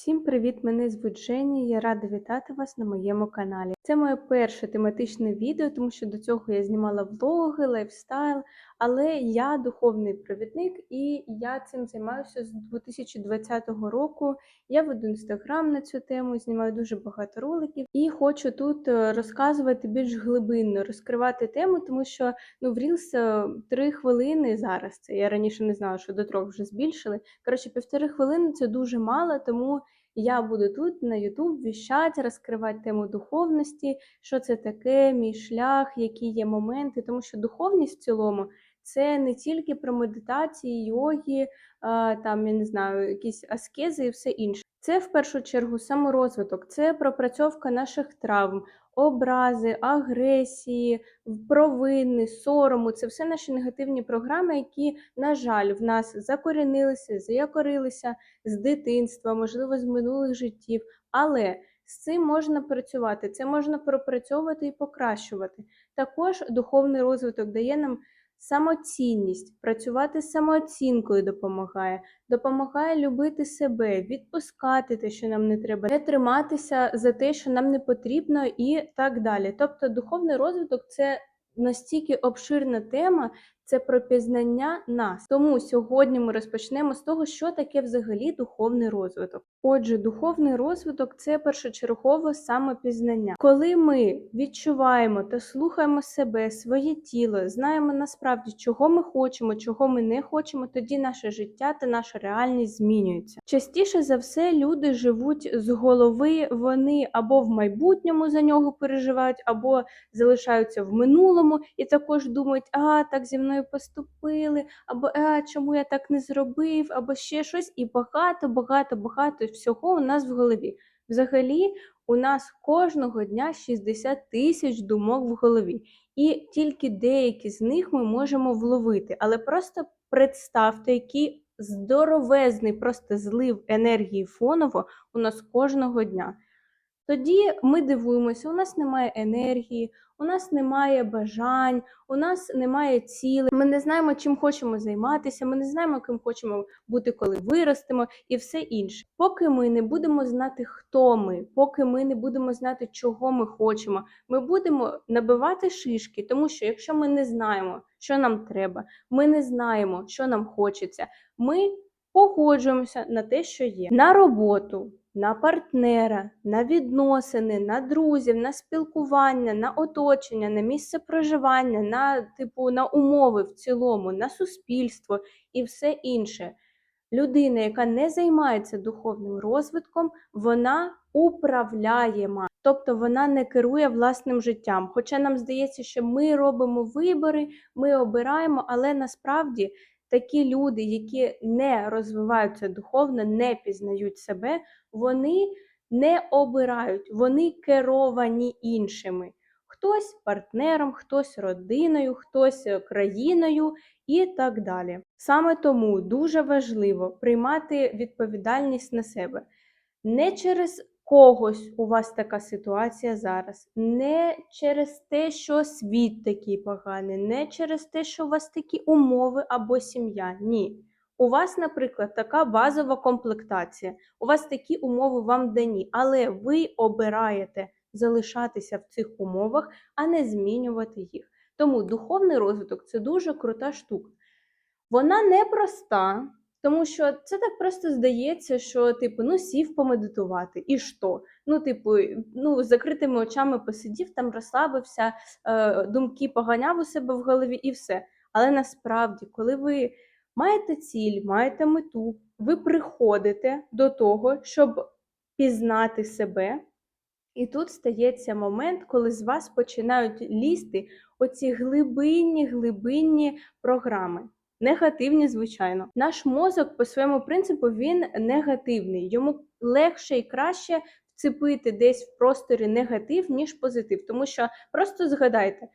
Всім привіт! Мене звуть Жені. Я рада вітати вас на моєму каналі. Це моє перше тематичне відео, тому що до цього я знімала влоги, лайфстайл, але я духовний провідник і я цим займаюся з 2020 року. Я веду інстаграм на цю тему, знімаю дуже багато роликів і хочу тут е, розказувати більш глибинно, розкривати тему, тому що ну в Reels е, три хвилини зараз. Це я раніше не знала, що до трьох вже збільшили. Коротше, півтори хвилини це дуже мало, тому я буду тут на YouTube віщати, розкривати тему духовності, що це таке, мій шлях, які є моменти, тому що духовність в цілому це не тільки про медитації, йоги, там я не знаю, якісь аскези і все інше. Це в першу чергу саморозвиток, це пропрацьовка наших травм, образи, агресії, провини, сорому. Це все наші негативні програми, які, на жаль, в нас закорінилися, заякорилися з дитинства, можливо, з минулих життів. Але з цим можна працювати, це можна пропрацьовувати і покращувати. Також духовний розвиток дає нам самоцінність, працювати з самооцінкою допомагає, допомагає любити себе, відпускати те, що нам не треба, не триматися за те, що нам не потрібно, і так далі. Тобто, духовний розвиток це настільки обширна тема. Це про пізнання нас. Тому сьогодні ми розпочнемо з того, що таке взагалі духовний розвиток. Отже, духовний розвиток це першочергово самопізнання. Коли ми відчуваємо та слухаємо себе, своє тіло, знаємо насправді, чого ми хочемо, чого ми не хочемо, тоді наше життя та наша реальність змінюються. Частіше за все, люди живуть з голови, вони або в майбутньому за нього переживають, або залишаються в минулому і також думають, а так зі мною поступили, або а, чому я так не зробив, або ще щось, і багато, багато, багато всього у нас в голові. Взагалі, у нас кожного дня 60 тисяч думок в голові, і тільки деякі з них ми можемо вловити. Але просто представте, який здоровезний просто злив енергії фоново у нас кожного дня. Тоді ми дивуємося, у нас немає енергії, у нас немає бажань, у нас немає цілей, ми не знаємо, чим хочемо займатися, ми не знаємо, ким хочемо бути, коли виростемо, і все інше. Поки ми не будемо знати, хто ми, поки ми не будемо знати, чого ми хочемо, ми будемо набивати шишки, тому що якщо ми не знаємо, що нам треба, ми не знаємо, що нам хочеться, ми погоджуємося на те, що є. На роботу на партнера, на відносини, на друзів, на спілкування, на оточення, на місце проживання, на типу на умови в цілому, на суспільство і все інше. Людина, яка не займається духовним розвитком, вона управляє, тобто вона не керує власним життям. Хоча нам здається, що ми робимо вибори, ми обираємо, але насправді такі люди, які не розвиваються духовно, не пізнають себе, вони не обирають, вони керовані іншими. Хтось партнером, хтось родиною, хтось е, країною і так далі. Саме тому дуже важливо приймати відповідальність на себе не через когось у вас така ситуація зараз. Не через те, що світ такий поганий, не через те, що у вас такі умови або сім'я. Ні. У вас, наприклад, така базова комплектація, у вас такі умови вам дані, але ви обираєте залишатися в цих умовах, а не змінювати їх. Тому духовний розвиток це дуже крута штука. Вона непроста, тому що це так просто здається, що типу, ну сів помедитувати, і що? Ну, типу, ну, з закритими очами посидів, там розслабився, е, думки поганяв у себе в голові і все. Але насправді, коли ви маєте ціль, маєте мету, ви приходите до того, щоб пізнати себе. І тут стається момент, коли з вас починають лізти оці глибинні глибинні програми. Негативні, звичайно. Наш мозок, по своєму принципу, він негативний. Йому легше і краще вцепити десь в просторі негатив, ніж позитив. Тому що просто згадайте,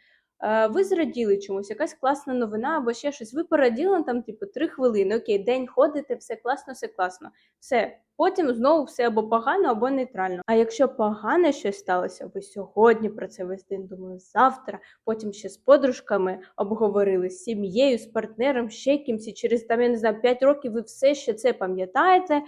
ви зраділи чомусь, якась класна новина або ще щось. Ви пораділи там, типу, три хвилини. Окей, день ходите, все класно, все класно. Все. Потім знову все або погано, або нейтрально. А якщо погане щось сталося, ви сьогодні про це весь день думали завтра, потім ще з подружками обговорили, з сім'єю, з партнером, ще кимсь, і через там, я не знаю, 5 років ви все ще це пам'ятаєте,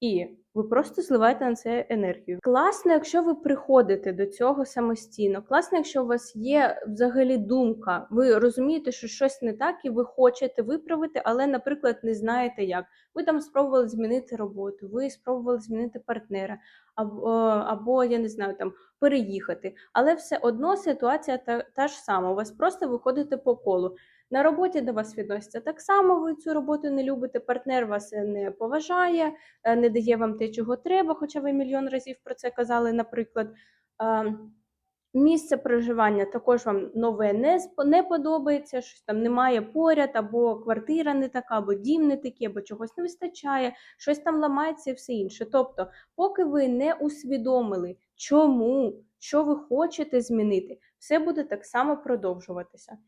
і Ви просто зливаєте на це енергію. Класно, якщо ви приходите до цього самостійно. Класно, якщо у вас є взагалі думка, ви розумієте, що щось не так, і ви хочете виправити, але, наприклад, не знаєте як. Ви там спробували змінити роботу, ви спробували змінити партнера, або, або я не знаю, там переїхати. Але все одно ситуація та, та ж сама. У вас просто виходите по колу. На роботі до вас відносяться так само, ви цю роботу не любите, партнер вас не поважає, е, не дає вам те, чого треба, хоча ви мільйон разів про це казали, наприклад. Е, Місце проживання також вам нове не, не подобається, щось там немає поряд, або квартира не така, або дім не такий, або чогось не вистачає, щось там ламається і все інше. Тобто, поки ви не усвідомили, чому, що ви хочете змінити, все буде так само продовжуватися.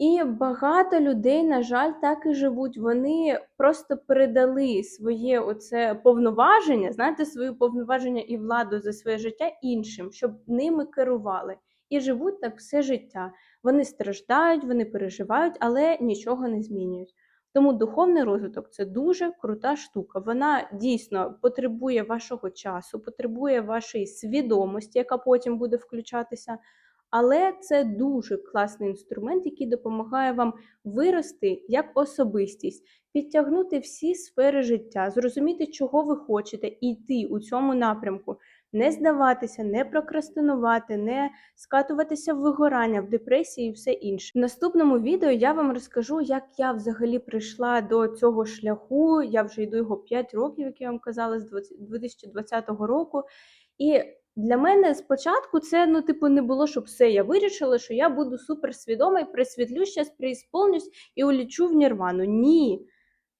І багато людей, на жаль, так і живуть. Вони просто передали своє оце повноваження, знаєте, свої повноваження і владу за своє життя іншим, щоб ними керували. І живуть так все життя. Вони страждають, вони переживають, але нічого не змінюють. Тому духовний розвиток це дуже крута штука. Вона дійсно потребує вашого часу, потребує вашої свідомості, яка потім буде включатися. Але це дуже класний інструмент, який допомагає вам вирости як особистість, підтягнути всі сфери життя, зрозуміти, чого ви хочете, і йти у цьому напрямку, не здаватися, не прокрастинувати, не скатуватися в вигорання, в депресії і все інше. В наступному відео я вам розкажу, як я взагалі прийшла до цього шляху. Я вже йду його 5 років, як я вам казала, з 20 2020 року. І для мене спочатку це ну, типу, не було, щоб все я вирішила, що я буду суперсвідома і присвітлю, щас преісполнюсь і улічу в нірвану. Ні.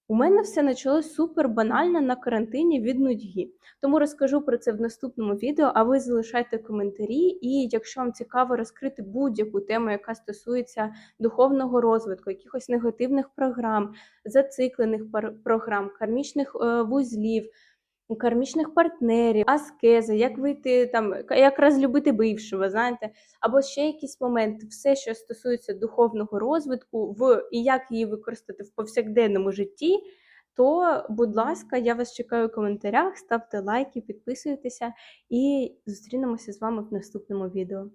У мене все почалось супер банально на карантині від нудьги. Тому розкажу про це в наступному відео. А ви залишайте коментарі, і якщо вам цікаво розкрити будь-яку тему, яка стосується духовного розвитку, якихось негативних програм, зациклених програм, кармічних е, вузлів кармічних партнерів, аскези, як вийти там, як розлюбити бившого, знаєте, або ще якийсь момент, все, що стосується духовного розвитку, в і як її використати в повсякденному житті. То, будь ласка, я вас чекаю в коментарях, ставте лайки, підписуйтеся і зустрінемося з вами в наступному відео.